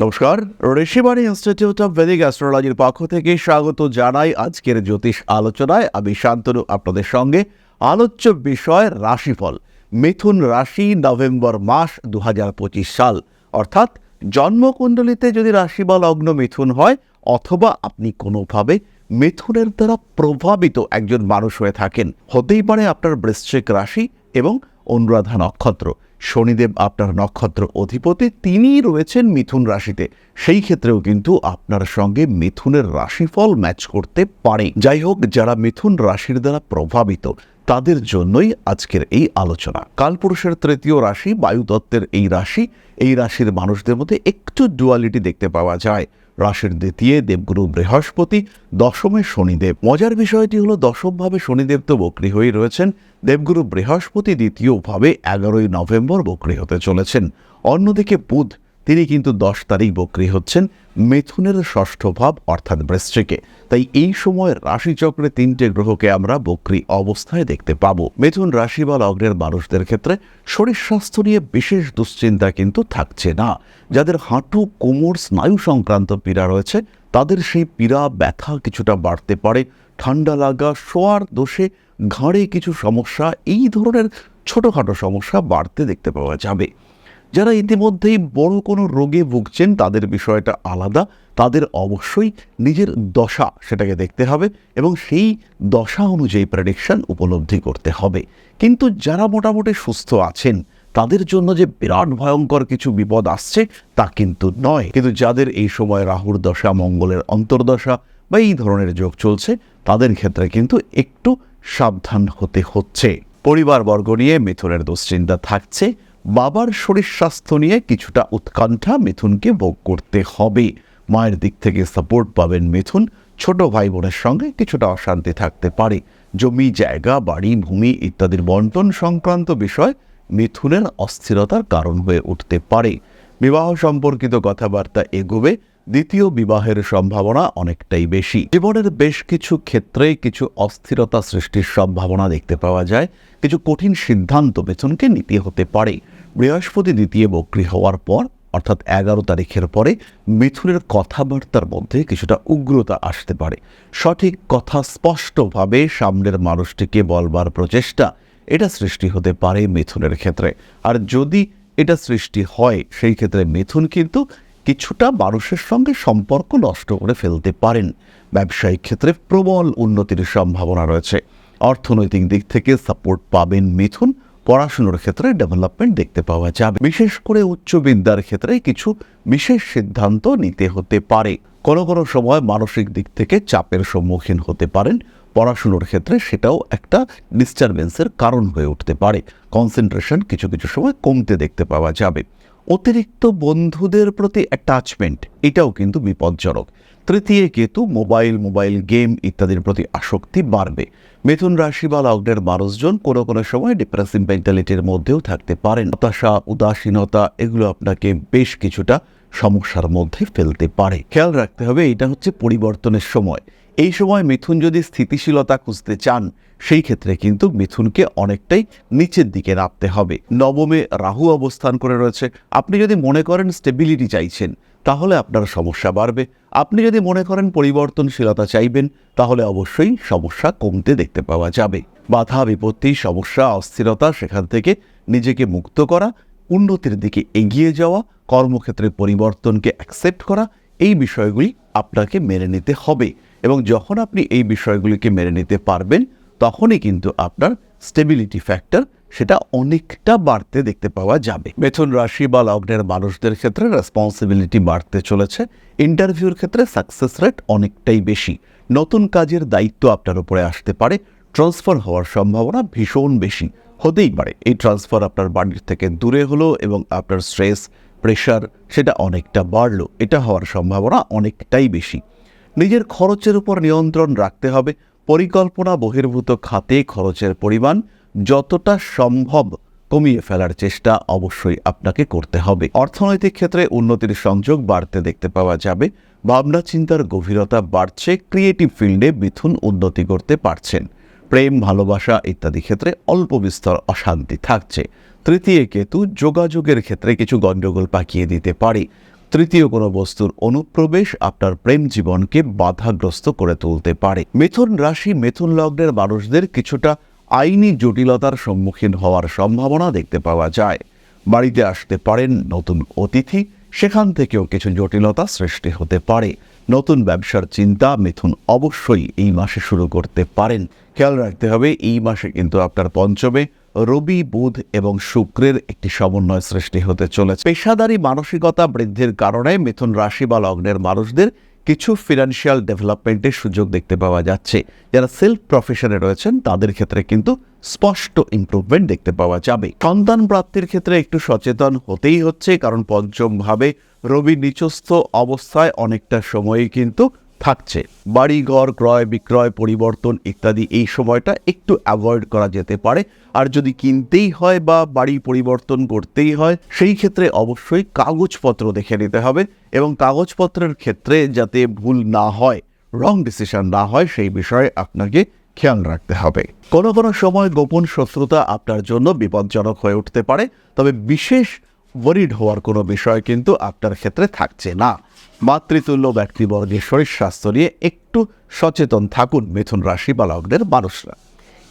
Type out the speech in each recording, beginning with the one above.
নমস্কার, Rishibani institute of Vedic অ্যাস্ট্রোলজির পক্ষ থেকে স্বাগত জানাই আজকের জ্যোতিষ আলোচনায়। আমি শান্তনু, আপনাদের সঙ্গে আলোচ্য বিষয় রাশিফল। মিথুন রাশি নভেম্বর মাস দু হাজার পঁচিশ সাল। অর্থাৎ জন্মকুণ্ডলিতে যদি রাশি বা লগ্ন মিথুন হয়, অথবা আপনি কোনোভাবে মিথুনের দ্বারা প্রভাবিত একজন মানুষ হয়ে থাকেন, হতেই পারে আপনার বৃশ্চিক রাশি এবং অনুরাধা নক্ষত্র। শনিদেব আপনার নক্ষত্র অধিপতি, তিনিই রয়েছেন মিথুন রাশিতে। সেই ক্ষেত্রেও কিন্তু আপনার সঙ্গে মিথুনের রাশিফল ম্যাচ করতে পারে। যাই হোক, যারা মিথুন রাশির দ্বারা প্রভাবিত, তাদের জন্যই আজকের এই আলোচনা। কালপুরুষের তৃতীয় রাশি বায়ুতত্ত্বের এই রাশি, এই রাশির মানুষদের মধ্যে একটু ডুয়ালিটি দেখতে পাওয়া যায়। রাশির দ্বিতীয় দেবগুরু বৃহস্পতি, দশমে শনিদেব। মজার বিষয়টি হলো দশমভাবে শনিদেব তো বক্রি হয়েই রয়েছেন। দেবগুরু বৃহস্পতি দ্বিতীয়ভাবে এগারোই নভেম্বর বক্রি হতে চলেছেন। অন্যদিকে বুধ তিনি কিন্তু দশ তারিখ বক্রি হচ্ছেন, মিথুনের ষষ্ঠ ভাব অর্থাৎ বৃশ্চিকে। তাই এই সময় রাশিচক্রে তিনটে গ্রহকে আমরা বক্রি অবস্থায় দেখতে পাবো। মিথুন রাশি বা লগ্নের মানুষদের ক্ষেত্রে শরীর স্বাস্থ্য নিয়ে বিশেষ দুশ্চিন্তা কিন্তু থাকছে না। যাদের হাঁটু, কোমর, স্নায়ু সংক্রান্ত পীড়া রয়েছে, তাদের সেই পীড়া, ব্যথা কিছুটা বাড়তে পারে। ঠান্ডা লাগা, শোয়ার দোষে ঘাড়ে কিছু সমস্যা, এই ধরনের ছোটোখাটো সমস্যা বাড়তে দেখতে পাওয়া যাবে। যারা ইতিমধ্যেই বড় কোনো রোগে ভুগছেন, তাদের বিষয়টা আলাদা। তাদের অবশ্যই নিজের দশা সেটাকে দেখতে হবে এবং সেই দশা অনুযায়ী প্রেডিকশন উপলব্ধি করতে হবে। কিন্তু যারা মোটামুটি সুস্থ আছেন, তাদের জন্য যে বিরাট ভয়ঙ্কর কিছু বিপদ আসছে, তা কিন্তু নয়। কিন্তু যাদের এই সময় রাহুর দশা, মঙ্গলের অন্তর্দশা বা এই ধরনের যোগ চলছে, তাদের ক্ষেত্রে কিন্তু একটু সাবধান হতে হচ্ছে। পরিবারবর্গ নিয়ে মিথুনের দুশ্চিন্তা থাকছে। বাবার শরীর স্বাস্থ্য নিয়ে কিছুটা উৎকণ্ঠা মিথুনকে ভোগ করতে হবে। মায়ের দিক থেকে সাপোর্ট পাবেন মিথুন। ছোট ভাই বোনের সঙ্গে কিছুটা অশান্তি থাকতে পারে। জমি, জায়গা, বাড়ি, ভূমি ইত্যাদির বন্টন সংক্রান্ত বিষয় মিথুনের অস্থিরতার কারণ হয়ে উঠতে পারে। বিবাহ সম্পর্কিত কথাবার্তা এগোবে। দ্বিতীয় বিবাহের সম্ভাবনা অনেকটাই বেশি। জীবনের বেশ কিছু ক্ষেত্রে কিছু অস্থিরতা সৃষ্টির সম্ভাবনা দেখতে পাওয়া যায়। কিছু কঠিন সিদ্ধান্ত বেতনকে নিতে হতে পারে। বৃহস্পতি দ্বিতীয় বক্রি হওয়ার পর, অর্থাৎ এগারো তারিখের পরে, মিথুনের কথাবার্তার মধ্যে কিছুটা উগ্রতা আসতে পারে। সঠিক কথা স্পষ্টভাবে সামনের মানুষটিকে বলবার প্রচেষ্টা এটা সৃষ্টি হতে পারে মিথুনের ক্ষেত্রে। আর যদি এটা সৃষ্টি হয়, সেই ক্ষেত্রে মিথুন কিন্তু কিছুটা মানুষের সঙ্গে সম্পর্ক নষ্ট করে ফেলতে পারেন। ব্যবসায়িক ক্ষেত্রে প্রবল উন্নতির সম্ভাবনা রয়েছে। অর্থনৈতিক দিক থেকে সাপোর্ট পাবেন মিথুন। পড়াশুনোর ক্ষেত্রে ডেভেলপমেন্ট দেখতে পাওয়া যাবে। বিশেষ করে উচ্চ বিদ্যার ক্ষেত্রে কিছু বিশেষ সিদ্ধান্ত নিতে হতে পারে। কোনো কোনো সময় মানসিক দিক থেকে চাপের সম্মুখীন হতে পারেন। পড়াশুনোর ক্ষেত্রে সেটাও একটা ডিস্টারবেন্সের কারণ হয়ে উঠতে পারে। কনসেন্ট্রেশন কিছু কিছু সময় কমতে দেখতে পাওয়া যাবে। অতিরিক্ত বন্ধুদের প্রতি অ্যাটাচমেন্ট এটাও কিন্তু বিপজ্জনক। তৃতীয় কেতু, মোবাইল মোবাইল গেম ইত্যাদির প্রতি আসক্তি বাড়বে। মিথুন রাশি বা লগ্নের মানুষজন কোনো কোনো সময় ডিপ্রেসিভ মেন্টালিটির মধ্যেও থাকতে পারেন। হতাশা, উদাসীনতা, এগুলো আপনাকে বেশ কিছুটা সমস্যার মধ্যে ফেলতে পারে। খেয়াল রাখতে হবে, এটা হচ্ছে পরিবর্তনের সময়। এই সময় মিথুন যদি স্থিতিশীলতা খুঁজতে চান, সেই ক্ষেত্রে কিন্তু মিথুনকে অনেকটাই নিচের দিকে নামতে হবে। নবমে রাহু অবস্থান করে রয়েছে। আপনি যদি মনে করেন স্টেবিলিটি চাইছেন, তাহলে আপনার সমস্যা বাড়বে। আপনি যদি মনে করেন পরিবর্তনশীলতা চাইবেন, তাহলে অবশ্যই সমস্যা কমতে দেখতে পাওয়া যাবে। বাধা, বিপত্তি, সমস্যা, অস্থিরতা, সেখান থেকে নিজেকে মুক্ত করা, উন্নতির দিকে এগিয়ে যাওয়া, কর্মক্ষেত্রে পরিবর্তনকে অ্যাকসেপ্ট করা, এই বিষয়গুলি আপনাকে মেনে নিতে হবে। এবং যখন আপনি এই বিষয়গুলিকে মেনে নিতে পারবেন, তখনই কিন্তু আপনার স্টেবিলিটি ফ্যাক্টর সেটা অনেকটা বাড়তে দেখতে পাওয়া যাবে। বেতন রাশি বা লগ্নের মানুষদের ক্ষেত্রে রেসপন্সিবিলিটি বাড়তে চলেছে। ইন্টারভিউর ক্ষেত্রে সাকসেস রেট অনেকটাই বেশি। নতুন কাজের দায়িত্ব আপনার উপরে আসতে পারে। ট্রান্সফার হওয়ার সম্ভাবনা ভীষণ বেশি। হতেই পারে। এই ট্রান্সফার আপনার বাড়ির থেকে দূরে হলো এবং আপনার স্ট্রেস প্রেশার সেটা অনেকটা বাড়লো। এটা হওয়ার সম্ভাবনা অনেকটাই বেশি। নিজের খরচের উপর নিয়ন্ত্রণ রাখতে হবে। পরিকল্পনা বহির্ভূত খাতে খরচের পরিমাণ যতটা সম্ভব কমিয়ে ফেলার চেষ্টা অবশ্যই আপনাকে করতে হবে। অর্থনৈতিক ক্ষেত্রে উন্নতির সংযোগ বাড়তে দেখতে পাওয়া যাবে। ভাবনা চিন্তার গভীরতা বাড়ছে ক্রিয়েটিভ ফিল্ডে মিথুন উন্নতি করতে পারছেন। প্রেম, ভালোবাসা ইত্যাদি ক্ষেত্রে অল্প বিস্তর অশান্তি থাকছে। তৃতীয় কেতু যোগাযোগের ক্ষেত্রে কিছু গণ্ডগোল পাকিয়ে দিতে পারে। তৃতীয় কোনো বস্তুর অনুপ্রবেশ আপনার প্রেম জীবনকে বাধাগ্রস্ত করে তুলতে পারে। মিথুন রাশি, মিথুন লগ্নের মানুষদের কিছুটা আইনি জটিলতার সম্মুখীন হওয়ার সম্ভাবনা দেখতে পাওয়া যায়। বাড়িতে আসতে পারেন নতুন অতিথি, সেখান থেকেও কিছু জটিলতা সৃষ্টি হতে পারে। নতুন ব্যবসার চিন্তা মিথুন অবশ্যই এই মাসে শুরু করতে পারেন। খেয়াল রাখতে হবে, এই মাসে কিন্তু আপনার পঞ্চমে রবি, বুধ এবং শুক্রের একটি সমন্বয় সৃষ্টি হতে চলেছে। পেশাদারী মানসিকতা বৃদ্ধির কারণে মিথুন রাশি বা লগ্নের মানুষদের কিছু ফিনান্সিয়াল ডেভেলপমেন্টের সুযোগ দেখতে পাওয়া যাচ্ছে। যারা সেলফ প্রফেশনে রয়েছেন, তাদের ক্ষেত্রে কিন্তু স্পষ্ট ইম্প্রুভমেন্ট দেখতে পাওয়া যাবে। সন্তান প্রাপ্তির ক্ষেত্রে একটু সচেতন হতেই হচ্ছে, কারণ পঞ্চমভাবে রবি নিচস্থ অবস্থায় অনেকটা সময়ই কিন্তু থাকছে। বাড়ি, ঘর, ক্রয়, বিক্রয়, পরিবর্তন ইত্যাদি এই সময়টা একটু অ্যাভয়েড করা যেতে পারে। আর যদি কিনতেই হয় বা বাড়ি পরিবর্তন করতেই হয়, সেই ক্ষেত্রে অবশ্যই কাগজপত্র দেখে নিতে হবে এবং কাগজপত্রের ক্ষেত্রে যাতে ভুল না হয় রং ডিসিশন না হয়, সেই বিষয়ে আপনাকে খেয়াল রাখতে হবে। কোনো কোনো সময় গোপন শত্রুতা আপনার জন্য বিপজ্জনক হয়ে উঠতে পারে, তবে বিশেষ ওয়ারিড হওয়ার কোনো বিষয় কিন্তু আপনার ক্ষেত্রে থাকছে না। মাতৃতুল্য ব্যক্তিবর্গের শরীর স্বাস্থ্য নিয়ে একটু সচেতন থাকুন মিথুন রাশি বা লগ্নের মানুষরা।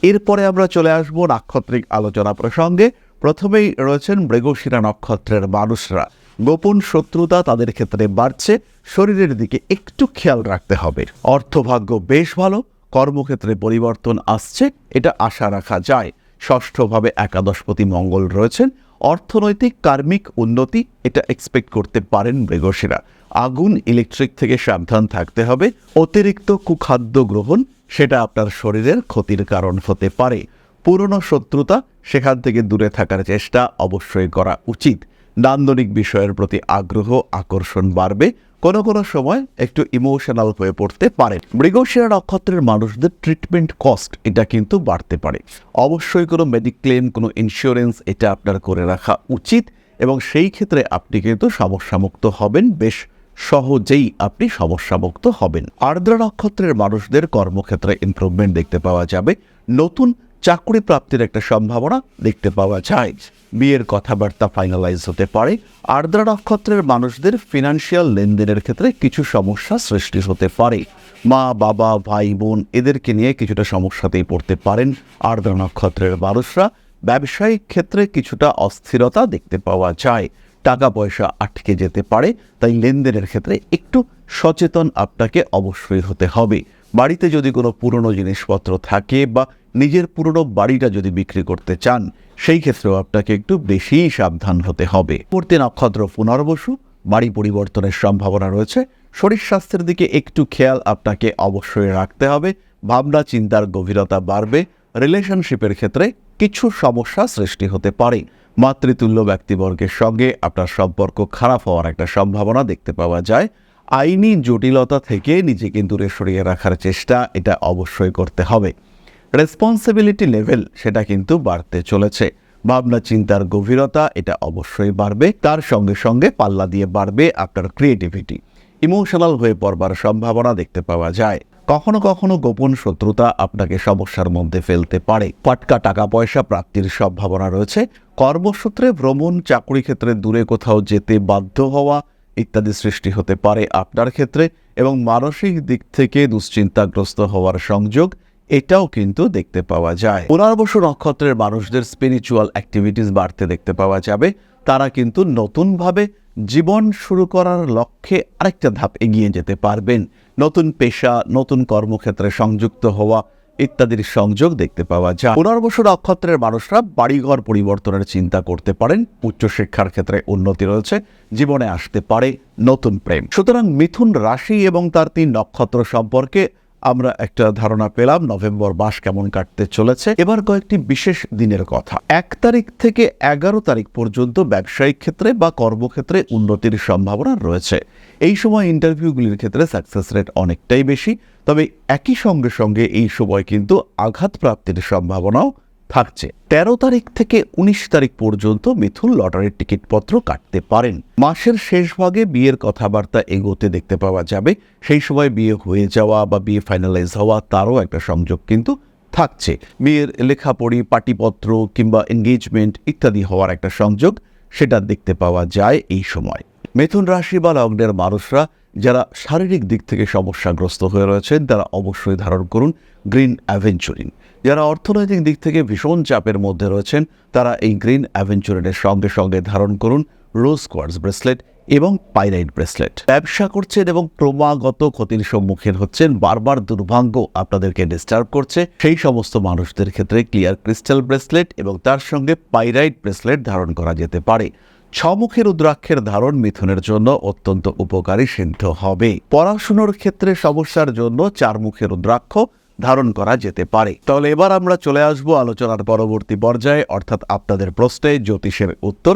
এরপরে আমরা চলে আসব নাক্ষত্রিক আলোচনা প্রসঙ্গে। প্রথমেই রয়েছেন মৃগশিরা নক্ষত্রের মানুষরা। গোপন শত্রুতা তাদের ক্ষেত্রে বাড়ছে, শরীরের দিকে একটু খেয়াল রাখতে হবে। অর্থভাগ্য বেশ ভালো, কর্মক্ষেত্রে পরিবর্তন আসছে, এটা আশা রাখা যায়। ষষ্ঠভাবে একাদশপতি মঙ্গল রয়েছেন অর্থনৈতিক, কার্মিক উন্নতি এটা এক্সপেক্ট করতে পারেন মৃগশিরা। আগুন ইলেকট্রিক থেকে সাবধান থাকতে হবে। অতিরিক্ত কুখাদ্য গ্রহণ, সেটা আপনার শরীরের ক্ষতির কারণ হতে পারে। পুরনো শত্রুতা সেখান থেকে দূরে থাকার চেষ্টা অবশ্যই করা উচিত। নান্দনিক বিষয়ের প্রতি আগ্রহ, আকর্ষণ বাড়বে। কোনো কোনো সময় একটু ইমোশনাল হয়ে পড়তে পারে। মৃগশিরা নক্ষত্রের মানুষদের ট্রিটমেন্ট কস্ট এটা কিন্তু বাড়তে পারে। অবশ্যই কোনো মেডিক্লেম কোনো ইন্স্যুরেন্স এটা আপনার করে রাখা উচিত এবং সেই ক্ষেত্রে আপনি কিন্তু সমস্যামুক্ত হবেন, বেশ সহজেই আপনি সমস্যামুক্ত হবেন। আর্দ্রা নক্ষত্রের মানুষদের কর্মক্ষেত্রে ইমপ্রুভমেন্ট দেখতে পাওয়া যাবে। নতুন চাকরি প্রাপ্তির একটা সম্ভাবনা দেখতে পাওয়া যায়। বিয়ের কথাবার্তা ফাইনালাইজ হতে পারে। আর্দ্রা নক্ষত্রের মানুষদের ফিনান্সিয়াল লেনদেনের ক্ষেত্রে কিছু সমস্যা সৃষ্টি হতে পারে। মা, বাবা, ভাই, বোন এদেরকে নিয়ে কিছুটা সমস্যাতেই পড়তে পারেন আর্দ্রা নক্ষত্রের মানুষরা। ব্যবসায়িক ক্ষেত্রে কিছুটা অস্থিরতা দেখতে পাওয়া যায়। টাকা পয়সা আটকে যেতে পারে, তাই লেনদেনের ক্ষেত্রে একটু সচেতন আপনাকে অবশ্যই হতে হবে। বাড়িতে যদি কোনো পুরনো জিনিসপত্র থাকে বা নিজের পুরনো বাড়িটা যদি বিক্রি করতে চান, সেই ক্ষেত্রেও আপনাকে একটু বেশিই সাবধান হতে হবে। পূর্তি নক্ষত্র পুনর্বসু, বাড়ি পরিবর্তনের সম্ভাবনা রয়েছে। শরীর স্বাস্থ্যের দিকে একটু খেয়াল আপনাকে অবশ্যই রাখতে হবে। ভাবনা, চিন্তার গভীরতা বাড়বে। রিলেশনশিপের ক্ষেত্রে কিছু সমস্যা সৃষ্টি হতে পারে। মাতৃতুল্য ব্যক্তিবর্গের সঙ্গে আপনার সম্পর্ক খারাপ হওয়ার একটা সম্ভাবনা দেখতে পাওয়া যায়। আইনি জটিলতা থেকে নিজেকে দূরে সরিয়ে রাখার চেষ্টা, এটা অবশ্যই করতে হবে। রেসপন্সিবিলিটি লেভেল সেটা কিন্তু বাড়তে চলেছে। ভাবনা, চিন্তার গভীরতা এটা অবশ্যই বাড়বে, তার সঙ্গে সঙ্গে পাল্লা দিয়ে বাড়বে আপনার ক্রিয়েটিভিটি ইমোশনাল হয়ে পড়বার সম্ভাবনা দেখতে পাওয়া যায়। কখনো কখনো গোপন শত্রুতা আপনাকে সমস্যার মধ্যে ফেলতে পারে। পাটকা টাকা পয়সা প্রাপ্তির সম্ভাবনা রয়েছে। কর্মসূত্রে ভ্রমণ, চাকরি ক্ষেত্রে দূরে কোথাও যেতে বাধ্য হওয়া ইত্যাদি সৃষ্টি হতে পারে আপনার ক্ষেত্রে এবং মানসিক দিক থেকে দুশ্চিন্তাগ্রস্ত হওয়ার সংযোগ এটাও কিন্তু দেখতে পাওয়া যায়। পুনর্বসু নক্ষত্রের মানুষদের স্পিরিচুয়াল অ্যাক্টিভিটিস বাড়তে দেখতে পাওয়া যাবে। তারা কিন্তু নতুনভাবে জীবন শুরু করার লক্ষ্যে আরেকটা ধাপ এগিয়ে যেতে পারবেন। নতুন পেশা, নতুন কর্মক্ষেত্রে সংযুক্ত হওয়া ইত্যাদির সংযোগ দেখতে পাওয়া যায়। পুনর্বসু নক্ষত্রের মানুষরা বাড়িঘর পরিবর্তনের চিন্তা করতে পারেন। উচ্চশিক্ষার ক্ষেত্রে উন্নতি রয়েছে, জীবনে আসতে পারে নতুন প্রেম। সুতরাং মিথুন রাশি এবং তার তিন নক্ষত্র সম্পর্কে আমরা একটা ধারণা পেলাম, নভেম্বর মাস কেমন কাটতে চলেছে। এবার কয়েকটি বিশেষ দিনের কথা। এক তারিখ থেকে এগারো তারিখ পর্যন্ত ব্যবসায়িক ক্ষেত্রে বা কর্মক্ষেত্রে উন্নতির সম্ভাবনা রয়েছে। এই সময় ইন্টারভিউগুলির ক্ষেত্রে সাকসেস রেট অনেকটাই বেশি, তবে একই সঙ্গে সঙ্গে এই সময় কিন্তু আঘাত প্রাপ্তির সম্ভাবনাও থাকছে। তেরো তারিখ থেকে উনিশ তারিখ পর্যন্ত মিথুন লটারির টিকিটপত্র কাটতে পারেন। মাসের শেষ ভাগে বিয়ের কথাবার্তা এগোতে দেখতে পাওয়া যাবে। সেই সময় বিয়ে হয়ে যাওয়া বা বিয়ে ফাইনালাইজ হওয়া তারও একটা সংযোগ কিন্তু থাকছে। বিয়ের লেখাপড়ি, পাটিপত্র কিংবা এনগেজমেন্ট ইত্যাদি হওয়ার একটা সংযোগ সেটা দেখতে পাওয়া যায় এই সময়। মিথুন রাশি বা লগ্নের মানুষরা যারা শারীরিক দিক থেকে সমস্যাগ্রস্ত হয়ে রয়েছেন, তারা অবশ্যই ধারণ করুন গ্রিন অ্যাভেঞ্চুরিন। যারা অর্থনৈতিক দিক থেকে ভীষণ চাপের মধ্যে রয়েছেন, তারা এই গ্রিন অ্যাভেঞ্চুরিনের সঙ্গে সঙ্গে ধারণ করুন রোজ কোয়ার্টস ব্রেসলেট এবং পাইরাইট ব্রেসলেট। ব্যবসা করছেন এবং ক্রমাগত ক্ষতির সম্মুখীন হচ্ছেন, বারবার দুর্ভাগ্য আপনাদেরকে ডিস্টার্ব করছে। সেই সমস্ত মানুষদের ক্ষেত্রে ক্লিয়ার ক্রিস্টাল ব্রেসলেট এবং তার সঙ্গে পাইরাইট ব্রেসলেট ধারণ করা যেতে পারে। ছমুখী রুদ্রাক্ষের ধারণ মিথুনের জন্য অত্যন্ত উপকারী, সিদ্ধ হবে। পড়াশুনোর ক্ষেত্রে সমস্যার জন্য চারমুখী রুদ্রাক্ষ ধারণ করা যেতে পারে। তাহলে এবার আমরা চলে আসব আলোচনার পরবর্তী পর্যায়ে, অর্থাৎ আপনাদের প্রশ্নে জ্যোতিষের উত্তর।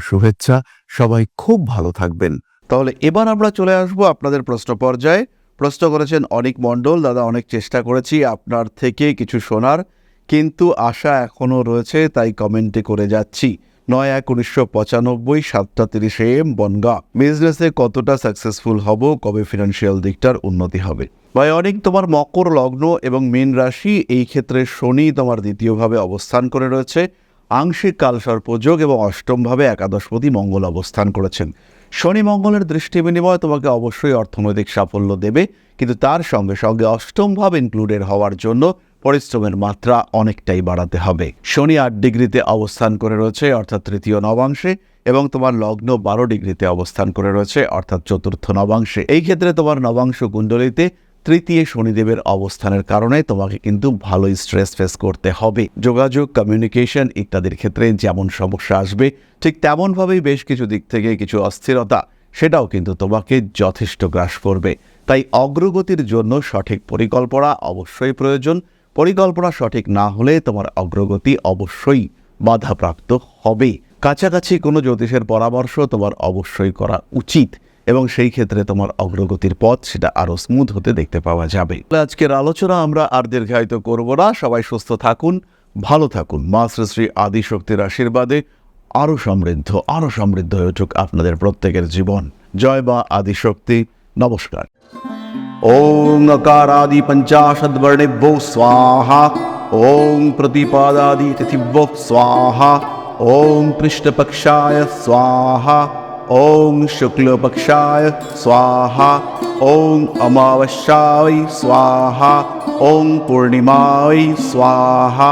শুভেচ্ছা, সবাই খুব ভালো থাকবেন। তাহলে এবার আমরা চলে আসব আপনাদের প্রশ্ন পর্যায়ে। প্রশ্ন করেছেন অনেক মণ্ডল, দাদা, অনেক চেষ্টা করেছি আপনার থেকে কিছু শোনার, কিন্তু আশা এখনও রয়েছে, তাই কমেন্টে করে যাচ্ছি। নয় এক উনিশশো পঁচানব্বই, সাতটা তিরিশে এম, বনগা। বিজনেসে কতটা সাকসেসফুল হব, কবে ফিনান্সিয়াল দিকটার উন্নতি হবে? ভাই, অনেক, তোমার মকর লগ্ন এবং মীন রাশি, এই ক্ষেত্রে শনি তোমার দ্বিতীয়ভাবে অবস্থান করে রয়েছে। আংশিক কালসর্পযোগ এবং অষ্টমভাবে একাদশপতি মঙ্গল অবস্থান করেছেন। শনি মঙ্গলের দৃষ্টি বিনিময়ে তোমাকে অবশ্যই অর্থনৈতিক সাফল্য দেবে, কিন্তু তার সঙ্গে সঙ্গে অষ্টমভাব ইনক্লুডেড হওয়ার জন্য পরিশ্রমের মাত্রা অনেকটাই বাড়াতে হবে। শনি আট ডিগ্রিতে অবস্থান করে রয়েছে, অর্থাৎ তৃতীয় নবাংশে, এবং তোমার লগ্ন বারো ডিগ্রিতে অবস্থান করে রয়েছে, অর্থাৎ চতুর্থ নবাংশে। এই ক্ষেত্রে তোমার নবাংশ কুণ্ডলিতে তৃতীয় শনিদেবের অবস্থানের কারণে তোমাকে কিন্তু ভালোই স্ট্রেস ফেস করতে হবে। যোগাযোগ কমিউনিকেশন ইত্যাদির ক্ষেত্রে যেমন সমস্যা আসবে, ঠিক তেমনভাবেই বেশ কিছু দিক থেকে কিছু অস্থিরতা, সেটাও কিন্তু তোমাকে যথেষ্ট গ্রাস করবে। তাই অগ্রগতির জন্য সঠিক পরিকল্পনা অবশ্যই প্রয়োজন। পরিকল্পনা সঠিক না হলে তোমার অগ্রগতি অবশ্যই বাধাপ্রাপ্ত হবে কাছাকাছি কোনো জ্যোতিষের পরামর্শ তোমার অবশ্যই করা উচিত। এবং সেই ক্ষেত্রে তোমার অগ্রগতির পথ সেটা আরও স্মুথ হতে দেখতে পাওয়া যাবে। আজকের আলোচনা আমরা আর দীর্ঘায়িত করব না। সবাই সুস্থ থাকুন, ভালো থাকুন। মা শ্রী আদিশক্তির আশীর্বাদে আরও সমৃদ্ধ আরও সমৃদ্ধ হয়ে উঠুক আপনাদের প্রত্যেকের জীবন। জয় মা আদিশক্তি। নমস্কার। ওং নকারাদি পঞ্চাশদ্বর্ণেভ্যো স্বাহা ওং প্রতিপাদাদি তিথিভ্যো স্বাহা ওং কৃষ্ণপক্ষায় স্বাহা। ॐ शुक्लपक्षाय स्वाहा ॐ अमावस्याय स्वाहा ॐ पूर्णिमाय स्वाहा